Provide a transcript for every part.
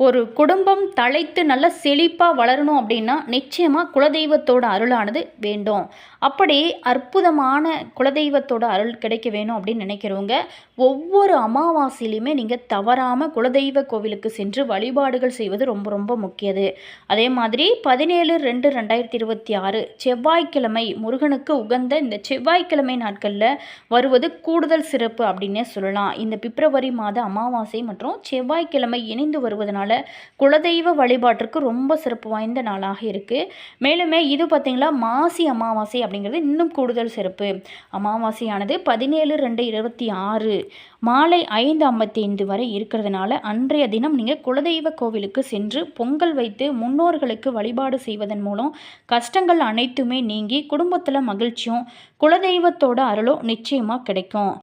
ஒரு குடும்பம் தழைத்து நல்ல செழிப்பாக வளரணும் அப்படின்னா நிச்சயமாக குலதெய்வத்தோட அருளானது வேண்டும். அப்படி அற்புதமான குலதெய்வத்தோட அருள் கிடைக்க வேணும் அப்படின்னு நினைக்கிறவங்க ஒவ்வொரு அமாவாசையிலையுமே நீங்கள் தவறாமல் குலதெய்வ கோவிலுக்கு சென்று வழிபாடுகள் செய்வது ரொம்ப ரொம்ப முக்கியது. அதே மாதிரி பதினேழு ரெண்டு ரெண்டாயிரத்தி இருபத்தி ஆறு செவ்வாய்க்கிழமை முருகனுக்கு உகந்த இந்த செவ்வாய்க்கிழமை நாட்களில் வருவது கூடுதல் சிறப்பு அப்படின்னே சொல்லலாம். இந்த பிப்ரவரி மாத அமாவாசை மற்றும் செவ்வாய்க்கிழமை இணைந்து வருவதனால் குலதெய்வ வழிபாட்டிற்கு ரொம்ப சிறப்பு வாய்ந்த நாளாக இருக்குது மேலுமே இது பார்த்திங்களா மாசி அமாவாசை அப்படிங்கிறது இன்னும் கூடுதல் சிறப்பு. அமாவாசையானது பதினேழு ரெண்டு இருபத்தி ஆறு மாலை ஐந்து ஐம்பத்தி ஐந்து வரை இருக்கிறதுனால அன்றைய தினம் நீங்கள் குலதெய்வ கோவிலுக்கு சென்று பொங்கல் வைத்து முன்னோர்களுக்கு வழிபாடு செய்வதன் மூலம் கஷ்டங்கள் அனைத்துமே நீங்கி குடும்பத்தில் மகிழ்ச்சியும் குலதெய்வத்தோட அருளும் நிச்சயமாக கிடைக்கும்.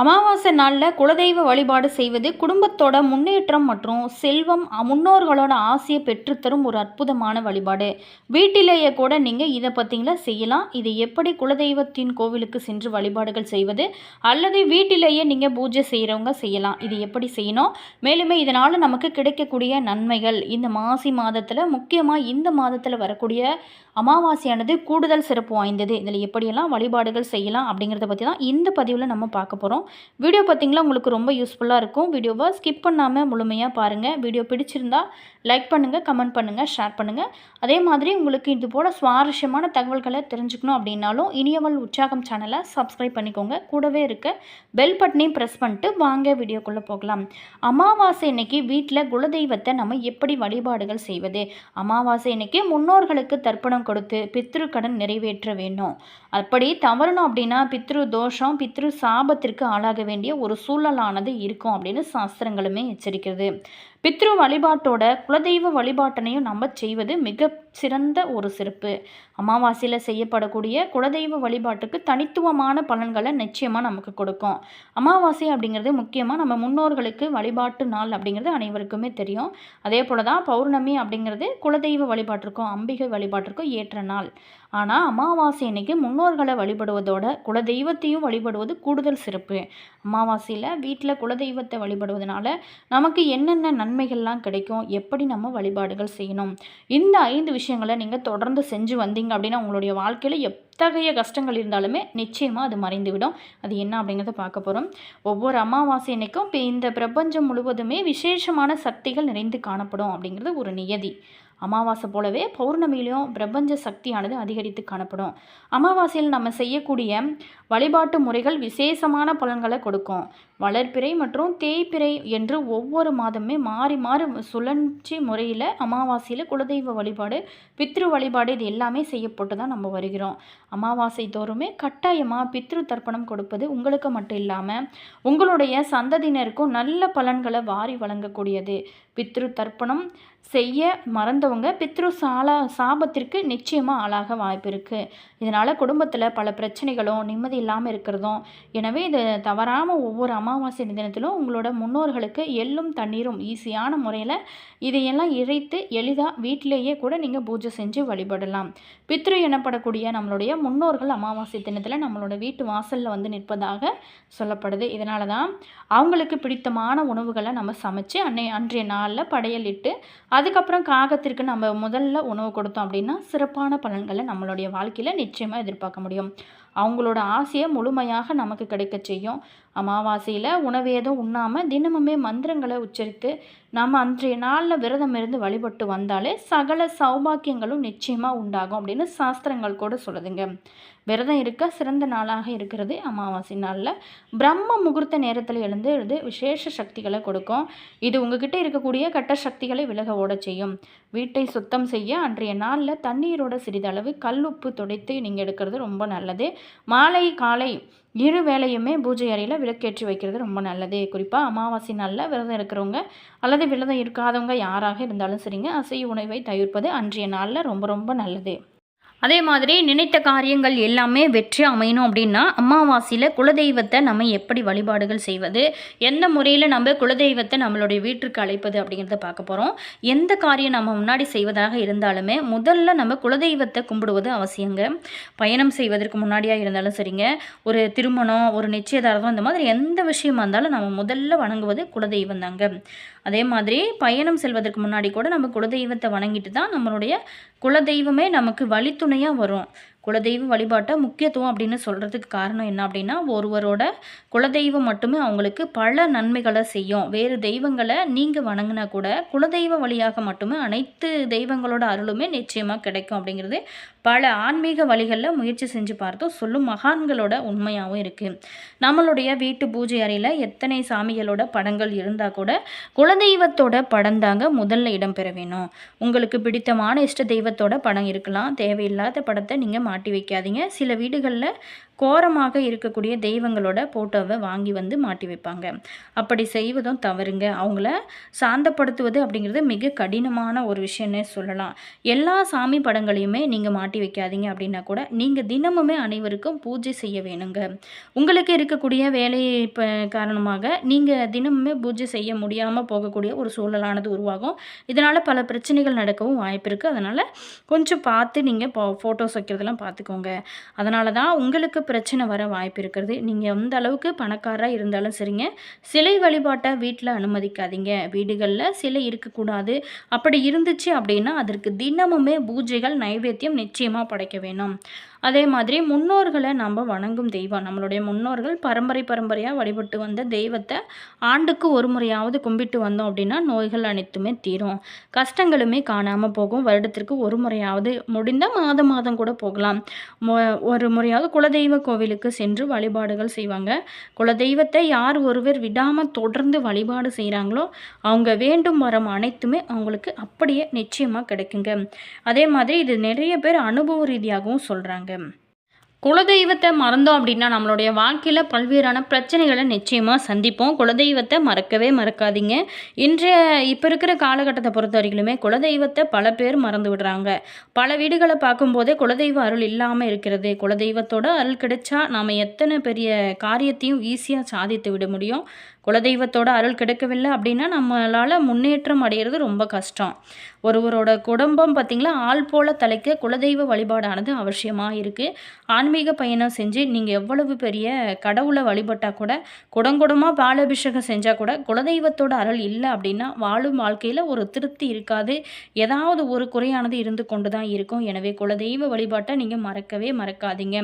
அமாவாசை நாளில் குலதெய்வ வழிபாடு செய்வது குடும்பத்தோட முன்னேற்றம் மற்றும் செல்வம் முன்னோர்களோட ஆசையை பெற்றுத்தரும் ஒரு அற்புதமான வழிபாடு. வீட்டிலேயே கூட நீங்கள் இதை பார்த்தீங்களா? செய்யலாம். இது எப்படி குலதெய்வத்தின் கோவிலுக்கு சென்று வழிபாடுகள் செய்வது அல்லது வீட்டிலேயே நீங்கள் பூஜை செய்கிறவங்க செய்யலாம். இது எப்படி செய்யணும்? மேலுமே இதனால் நமக்கு கிடைக்கக்கூடிய நன்மைகள். இந்த மாசி மாதத்தில் முக்கியமாக இந்த மாதத்தில் வரக்கூடிய அமாவாசையானது கூடுதல் சிறப்பு வாய்ந்தது. இதில் எப்படியெல்லாம் வழிபாடுகள் செய்யலாம் அப்படிங்கிறத பற்றி தான் இந்த பதிவில் நம்ம பார்க்க போகிறோம் வீடியோ பார்த்திங்களா? உங்களுக்கு ரொம்ப யூஸ்ஃபுல்லாக இருக்கும். வீடியோவை ஸ்கிப் பண்ணாமல் முழுமையாக பாருங்கள் வீடியோ பிடிச்சிருந்தா லைக் பண்ணுங்கள் கமெண்ட் பண்ணுங்கள் ஷேர் பண்ணுங்கள் அதே மாதிரி உங்களுக்கு இது போல் சுவாரஸ்யமான தகவல்களை தெரிஞ்சுக்கணும் அப்படின்னாலும் இனியவள் உற்சாகம் சேனலை சப்ஸ்கிரைப் பண்ணிக்கோங்க. கூடவே இருக்க பெல் பட்டனையும் ப்ரெஸ் பண்ணிட்டு வாங்க வீடியோக்குள்ளே போகலாம். அமாவாசை இன்னைக்கு வீட்டில் குலதெய்வத்தை நம்ம எப்படி வழிபாடுகள் செய்வது? அமாவாசை இன்னைக்கு முன்னோர்களுக்கு தர்ப்பணம் கொடுத்து பித்ரு கடன் நிறைவேற்ற வேண்டும். அப்படி தவறணும் அப்படின்னா பித்ரு தோஷம் பித்ரு சாபத்திற்கு ஆளாக வேண்டிய ஒரு சூழலானது இருக்கும் அப்படின்னு சாஸ்திரங்களுமே எச்சரிக்கிறது. பித்ரு வழிபாட்டோட குலதெய்வ வழிபாட்டினையும் நம்ம செய்வது மிக சிறந்த ஒரு சிறப்பு. அமாவாசையில் செய்யப்படக்கூடிய குலதெய்வ வழிபாட்டுக்கு தனித்துவமான பலன்களை நிச்சயமாக நமக்கு கொடுக்கும். அமாவாசை அப்படிங்கிறது முக்கியமாக நம்ம முன்னோர்களுக்கு வழிபாட்டு நாள் அப்படிங்கிறது அனைவருக்குமே தெரியும். அதே போல் தான் பௌர்ணமி அப்படிங்கிறது குலதெய்வ வழிபாட்டிற்கும் அம்பிகை வழிபாட்டிற்கும் ஏற்ற நாள். ஆனால் அமாவாசை அன்னைக்கு முன்னோர்களை வழிபடுவதோட குலதெய்வத்தையும் வழிபடுவது கூடுதல் சிறப்பு. அமாவாசையில் வீட்டில் குலதெய்வத்தை வழிபடுவதனால நமக்கு என்னென்ன நன்மைகள்லாம் கிடைக்கும். எப்படி நம்ம வழிபாடுகள் செய்யணும்? இந்த ஐந்து விஷயங்களை நீங்கள் தொடர்ந்து செஞ்சு வந்தீங்க அப்படின்னா உங்களுடைய வாழ்க்கையில் எத்தகைய கஷ்டங்கள் இருந்தாலுமே நிச்சயமாக அது மறைந்துவிடும். அது என்ன அப்படிங்கிறத பார்க்க போகிறோம் ஒவ்வொரு அமாவாசை அன்னைக்கும் இப்போ இந்த பிரபஞ்சம் முழுவதுமே விசேஷமான சக்திகள் நிறைந்து காணப்படும் அப்படிங்கிறது ஒரு நியதி. அமாவாசை போலவே பௌர்ணமியிலையும் பிரபஞ்ச சக்தியானது அதிகரித்து காணப்படும். அமாவாசையில் நம்ம செய்யக்கூடிய வழிபாட்டு முறைகள் விசேஷமான பலன்களை கொடுக்கும். வளர்ப்பிறை மற்றும் தேய்ப்பிறை என்று ஒவ்வொரு மாதமே மாறி மாறி சுழற்சி முறையில் அமாவாசையில் குலதெய்வ வழிபாடு பித்ரு வழிபாடு இது எல்லாமே செய்யப்பட்டு தான் நம்ம வருகிறோம். அமாவாசை தோறுமே கட்டாயமாக பித்ரு தர்ப்பணம் கொடுப்பது உங்களுக்கு மட்டும் இல்லாமல் உங்களுடைய சந்ததியினருக்கும் நல்ல பலன்களை வாரி வழங்கக்கூடியது. பித்ரு தர்ப்பணம் செய்ய மறந்தவங்க பித்ரு சாலா சாபத்திற்கு நிச்சயமாக ஆளாக வாய்ப்பு இருக்குது இதனால் குடும்பத்தில் பல பிரச்சனைகளும் நிம்மதி இல்லாமல் இருக்கிறதும் எனவே இது தவறாமல் ஒவ்வொரு அமாவாசை தினத்திலும் உங்களோட முன்னோர்களுக்கு எள்ளும் தண்ணீரும் ஈஸியான முறையில் இதையெல்லாம் இறைத்து எளிதாக வீட்டிலேயே கூட நீங்கள் பூஜை செஞ்சு வழிபடலாம். பித்ரு எனப்படக்கூடிய நம்மளுடைய முன்னோர்கள் அமாவாசை தினத்தில் நம்மளோட வீட்டு வாசலில் வந்து நிற்பதாக சொல்லப்படுது. இதனால தான் அவங்களுக்கு பிடித்தமான உணவுகளை நம்ம சமைச்சு அன்னை அன்றைய நாளில் படையலிட்டு அதுக்கப்புறம் காகத்திற்கு நம்ம முதல்ல உணவு கொடுத்தோம் அப்படின்னா சிறப்பான பலன்களை நம்மளுடைய வாழ்க்கையில் நிச்சயமாக எதிர்பார்க்க முடியும். அவங்களோட ஆசையை முழுமையாக நமக்கு கிடைக்க செய்யும். அமாவாசையில் உணவு எதுவும் உண்ணாமல் தினமுமே மந்திரங்களை உச்சரித்து நம்ம அன்றைய நாளில் விரதம் இருந்து வழிபட்டு வந்தாலே சகல சௌபாக்கியங்களும் நிச்சயமாக உண்டாகும் அப்படின்னு சாஸ்திரங்கள் கூட சொல்லுதுங்க. விரதம் இருக்க சிறந்த நாளாக இருக்கிறது அமாவாசை நாளில். பிரம்ம முகூர்த்த நேரத்தில் எழுந்து இது விசேஷ சக்திகளை கொடுக்கும். இது உங்ககிட்ட இருக்கக்கூடிய கட்ட சக்திகளை விலக ஓட செய்யும். வீட்டை சுத்தம் செய்ய அன்றைய நாளில் தண்ணீரோட சிறிதளவு கல்லுப்பு துடைத்து நீங்கள் எடுக்கிறது ரொம்ப நல்லது. மாலை காலை இரு வேலையுமே பூஜை அறையில் விளக்கேற்றி வைக்கிறது ரொம்ப நல்லது. குறிப்பாக அமாவாசை நாளில் விரதம் இருக்கிறவங்க அல்லது விரதம் இருக்காதவங்க யாராக இருந்தாலும் சரிங்க அசைவ உணவை தவிர்ப்பது அன்றைய நாளில் ரொம்ப ரொம்ப நல்லது. அதே மாதிரி நினைத்த காரியங்கள் எல்லாமே வெற்றி அமையணும் அப்படின்னா அமாவாசையில் குலதெய்வத்தை நம்ம எப்படி வழிபாடுகள் செய்வது எந்த முறையில் நம்ம குலதெய்வத்தை நம்மளுடைய வீட்டிற்கு அழைப்பது அப்படிங்கிறத பார்க்க போகிறோம் எந்த காரியம் நம்ம முன்னாடி செய்வதாக இருந்தாலுமே முதல்ல நம்ம குலதெய்வத்தை கும்பிடுவது அவசியங்க. பயணம் செய்வதற்கு முன்னாடியாக இருந்தாலும் சரிங்க. ஒரு திருமணம் ஒரு நிச்சயதார்த்தம் இந்த மாதிரி எந்த விஷயமா இருந்தாலும் நம்ம முதல்ல வணங்குவது குலதெய்வம் தாங்க. அதே மாதிரி பயணம் செல்வதற்கு முன்னாடி கூட நம்ம குலதெய்வத்தை வணங்கிட்டு தான் நம்மளுடைய குலதெய்வமே நமக்கு வழித்துணை பிரச்சனையாக வரும். குலதெய்வ வழிபாட்டை முக்கியத்துவம் அப்படின்னு சொல்கிறதுக்கு காரணம் என்ன அப்படின்னா ஒருவரோட குலதெய்வம் மட்டுமே அவங்களுக்கு பல நன்மைகளை செய்யும். வேறு தெய்வங்களை நீங்கள் வணங்கினா கூட குலதெய்வ வழியாக மட்டுமே அனைத்து தெய்வங்களோட அருளுமே நிச்சயமாக கிடைக்கும் அப்படிங்கிறது பல ஆன்மீக வழிகளில் முயற்சி செஞ்சு பார்த்தோம். சொல்லும் மகான்களோட உண்மையாகவும் இருக்குது நம்மளுடைய வீட்டு பூஜை அறையில் எத்தனை சாமிகளோட படங்கள் இருந்தால் கூட குலதெய்வத்தோட படம் தாங்க முதல்ல இடம்பெற வேணும். உங்களுக்கு பிடித்தமான இஷ்ட தெய்வத்தோட படம் இருக்கலாம். தேவையில்லாத படத்தை நீங்கள் மாட்டி வைக்காதீங்க. சில வீடுகளில் கோரமாக இருக்கக்கூடிய தெய்வங்களோட ஃபோட்டோவை வாங்கி வந்து மாட்டி வைப்பாங்க. அப்படி செய்வதும் தவறுங்க. அவங்கள சாந்தப்படுத்துவது அப்படிங்கிறது மிக கடினமான ஒரு விஷயம்னே சொல்லலாம். எல்லா சாமி படங்களையுமே நீங்கள் மாட்டி வைக்காதீங்க அப்படின்னா கூட நீங்கள் தினமுமே அனைவருக்கும் பூஜை செய்ய வேணுங்க. உங்களுக்கு இருக்கக்கூடிய வேலை இப்போ காரணமாக நீங்கள் தினமுமே பூஜை செய்ய முடியாமல் போகக்கூடிய ஒரு சூழலானது உருவாகும். இதனால் பல பிரச்சனைகள் நடக்கவும் வாய்ப்பு இருக்குது அதனால் கொஞ்சம் பார்த்து நீங்கள் ஃபோட்டோஸ் வைக்கிறதெல்லாம் பார்த்துக்கோங்க. அதனால தான் உங்களுக்கு பிரச்சனை வர வாய்ப்பு இருக்கிறது நீங்கள் எந்த அளவுக்கு பணக்காரராக இருந்தாலும் சரிங்க. சிலை வழிபாட்டை வீட்டில் அனுமதிக்காதீங்க. வீடுகளில் சிலை இருக்கக்கூடாது. அப்படி இருந்துச்சு அப்படின்னா அதற்கு தினமுமே பூஜைகள் நைவேத்தியம் நிச்சயமாக படைக்க வேணும். அதே மாதிரி முன்னோர்களை நம்ம வணங்கும் தெய்வம். நம்மளுடைய முன்னோர்கள் பரம்பரை பரம்பரையாக வழிபட்டு வந்த தெய்வத்தை ஆண்டுக்கு ஒரு முறையாவது கும்பிட்டு வந்தோம் அப்படின்னா நோய்கள் அனைத்துமே தீரும். கஷ்டங்களுமே காணாமல் போகும். வருடத்திற்கு ஒரு முறையாவது முடிந்த மாதம் மாதம் கூட போகலாம். ஒரு முறையாவது குலதெய்வ கோவிலுக்கு சென்று வழிபாடுகள் செய்வாங்க. குலதெய்வத்தை யார் ஒருவர் விடாமல் தொடர்ந்து வழிபாடு செய்கிறாங்களோ அவங்க வேண்டும் வரம் அனைத்துமே அவங்களுக்கு அப்படியே நிச்சயமாக கிடைக்குங்க. அதே மாதிரி இது நிறைய பேர் அனுபவ ரீதியாகவும் சொல்கிறாங்க kayak குலதெய்வத்தை மறந்தோம் அப்படின்னா நம்மளுடைய வாழ்க்கையில் பல்வேறான பிரச்சனைகளை நிச்சயமாக சந்திப்போம். குலதெய்வத்தை மறக்கவே மறக்காதீங்க. இன்றைய இப்போ இருக்கிற காலகட்டத்தை பொறுத்த வரைக்குமே குலதெய்வத்தை பல பேர் மறந்து விடுறாங்க. பல வீடுகளை பார்க்கும்போதே குலதெய்வ அருள் இல்லாமல் இருக்கிறது. குலதெய்வத்தோட அருள் கிடைச்சா நாம் எத்தனை பெரிய காரியத்தையும் ஈஸியாக சாதித்து விட முடியும். குலதெய்வத்தோட அருள் கிடைக்கவில்லை அப்படின்னா நம்மளால் முன்னேற்றம் அடைகிறது ரொம்ப கஷ்டம். ஒருவரோட குடும்பம் பார்த்திங்களா ஆள் போல தலைக்க குலதெய்வ வழிபாடானது அவசியமாக இருக்குது ஆன்மீக பயணம் செஞ்சு நீங்கள் எவ்வளவு பெரிய கடவுளை வழிபட்டால் கூட குடங்குடமாக பாலாபிஷேகம் செஞ்சால் கூட குலதெய்வத்தோட அருள் இல்லை அப்படின்னா வாழும் வாழ்க்கையில் ஒரு திருப்தி இருக்காது. ஏதாவது ஒரு குறையானது இருந்து கொண்டு தான் இருக்கும். எனவே குலதெய்வ வழிபாட்டை நீங்கள் மறக்கவே மறக்காதீங்க.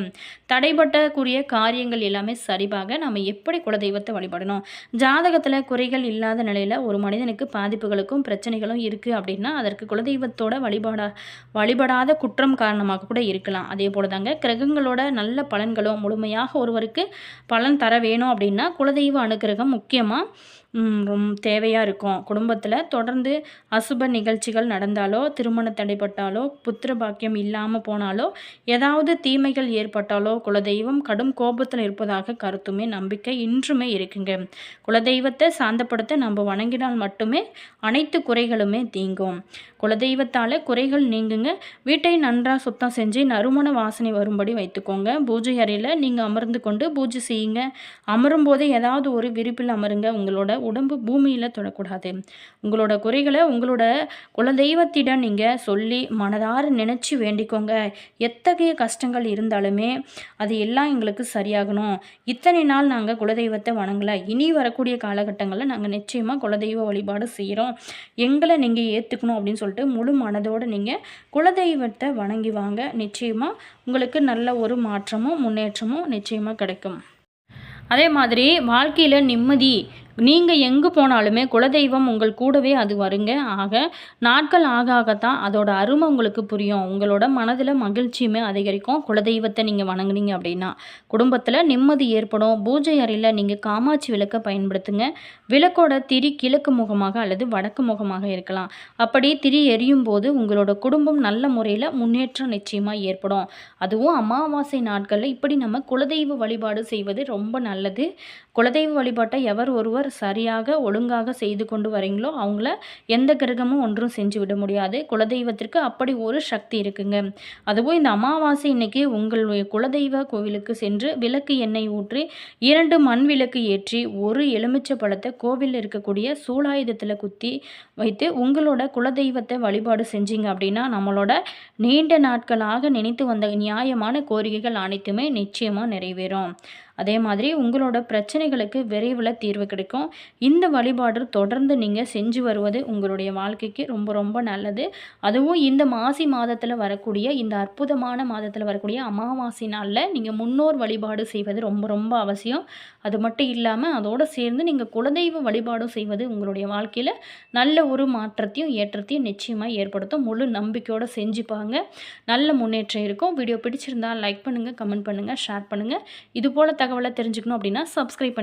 தடைபட்டக்கூடிய காரியங்கள் எல்லாமே சரிபாக நம்ம எப்படி குலதெய்வத்தை வழிபடணும்? ஜாதகத்தில் குறைகள் இல்லாத நிலையில் ஒரு மனிதனுக்கு பாதிப்புகளுக்கும் பிரச்சனைகளும் இருக்குது அப்படின்னா அதற்கு குலதெய்வத்தோட வழிபாடா வழிபடாத குற்றம் காரணமாக கூட இருக்கலாம். அதே போல தாங்க கிரகங்களோட நல்ல பலன்களும் முழுமையாக ஒருவருக்கு பலன் தர வேணும் அப்படின்னா குலதெய்வ அனுகிரகம் முக்கியமாக ரொம்ப தேவையாக இருக்கும். குடும்பத்தில் தொடர்ந்து அசுப நிகழ்ச்சிகள் நடந்தாலோ திருமண தடைப்பட்டாலோ புத்திர பாக்கியம் இல்லாமல் போனாலோ ஏதாவது தீமைகள் ஏற்பட்டாலோ குலதெய்வம் கடும் கோபத்தில் இருப்பதாக கருத்துமே நம்பிக்கை இன்றுமே இருக்குங்க. குலதெய்வத்தை சாந்தப்படுத்த நம்ம வணங்கினால் மட்டுமே அனைத்து குறைகளுமே தீங்கும். குலதெய்வத்தால் குறைகள் நீங்குங்க. வீட்டை நன்றாக சுத்தம் செஞ்சு நறுமண வாசனை வரும்படி வைத்துக்கோங்க. பூஜை அறையில் நீங்கள் அமர்ந்து கொண்டு பூஜை செய்யுங்க. அமரும்போது ஏதாவது ஒரு விரிப்பில் அமருங்க. உங்களோட உடம்பு பூமியில் தொடக்கூடாது. உங்களோட குறைகளை உங்களோட குலதெய்வத்திடம் நீங்கள் சொல்லி மனதார நினச்சி வேண்டிக்கோங்க. எத்தகைய கஷ்டங்கள் இருந்தாலுமே அது எல்லாம் எங்களுக்கு சரியாகணும். இத்தனை நாள் நாங்கள் குலதெய்வத்தை வணங்கலை. இனி வரக்கூடிய காலகட்டங்களில் நாங்கள் நிச்சயமாக குலதெய்வ வழிபாடு செய்கிறோம் எங்களை நீங்கள் ஏற்றுக்கணும் அப்படின்னு சொல்லிட்டு முழு மனதோடு நீங்கள் குலதெய்வத்தை வணங்கி வாங்க. நிச்சயமாக உங்களுக்கு நல்ல ஒரு மாற்றமும் முன்னேற்றமும் நிச்சயமாக கிடைக்கும். அதே மாதிரி வாழ்க்கையில் நிம்மதி நீங்கள் எங்கே போனாலுமே குலதெய்வம் உங்கள் கூடவே அது வருங்க. ஆக நாட்கள் ஆக ஆகத்தான் அதோட அருமை உங்களுக்கு புரியும். உங்களோட மனதில் மகிழ்ச்சியுமே அதிகரிக்கும். குலதெய்வத்தை நீங்கள் வணங்குனீங்க அப்படின்னா குடும்பத்தில் நிம்மதி ஏற்படும். பூஜை அறையில் நீங்கள் காமாட்சி விளக்கை பயன்படுத்துங்க. விளக்கோட திரி கிழக்கு முகமாக அல்லது வடக்கு முகமாக இருக்கலாம். அப்படி திரி எரியும் போது உங்களோட குடும்பம் நல்ல முறையில் முன்னேற்றம் நிச்சயமாக ஏற்படும். அதுவும் அமாவாசை நாட்களில் இப்படி நம்ம குலதெய்வ வழிபாடு செய்வது ரொம்ப நல்லது. குலதெய்வ வழிபாட்டை எவர் ஒருவர் அவர் சரியாக ஒழுங்காக செய்து கொண்டு வரீங்களோ அவங்கள எந்த கிரகமும் ஒன்றும் செஞ்சு விட முடியாது. குலதெய்வத்திற்கு அப்படி ஒரு சக்தி இருக்குங்க. அதுவும் இந்த அமாவாசை இன்னைக்கு உங்களுடைய குலதெய்வ கோவிலுக்கு சென்று விளக்கு எண்ணெய் ஊற்றி இரண்டு மண் விளக்கு ஏற்றி ஒரு எலுமிச்சை பழத்தை கோவிலில் இருக்கக்கூடிய சூலாயுதத்தில் குத்தி வைத்து உங்களோட குலதெய்வத்தை வழிபாடு செஞ்சீங்க அப்படின்னா நம்மளோட நீண்ட நாட்களாக நினைத்து வந்த நியாயமான கோரிக்கைகள் அனைத்துமே நிச்சயமாக நிறைவேறும். அதே மாதிரி உங்களோட பிரச்சனைகளுக்கு விரைவில் தீர்வு கிடைக்கும். இந்த வழிபாடு தொடர்ந்து நீங்கள் செஞ்சு வருவது உங்களுடைய வாழ்க்கைக்கு ரொம்ப ரொம்ப நல்லது. அதுவும் இந்த மாசி மாதத்தில் வரக்கூடிய இந்த அற்புதமான மாதத்தில் வரக்கூடிய அமாவாசை நாளில் நீங்கள் முன்னோர் வழிபாடு செய்வது ரொம்ப ரொம்ப அவசியம். அது மட்டும் இல்லாமல் அதோடு சேர்ந்து நீங்கள் குலதெய்வ வழிபாடும் செய்வது உங்களுடைய வாழ்க்கையில் நல்ல ஒரு மாற்றத்தையும் ஏற்றத்தையும் நிச்சயமாக ஏற்படுத்தும். முழு நம்பிக்கையோடு செஞ்சுப்பாங்க நல்ல முன்னேற்றம் இருக்கும். வீடியோ பிடிச்சிருந்தால் லைக் பண்ணுங்கள் கமெண்ட் பண்ணுங்கள் ஷேர் பண்ணுங்கள் இது போல் தகவலை தெரிஞ்சுக்கணும் அப்படின்னா சப்ஸ்கிரைப்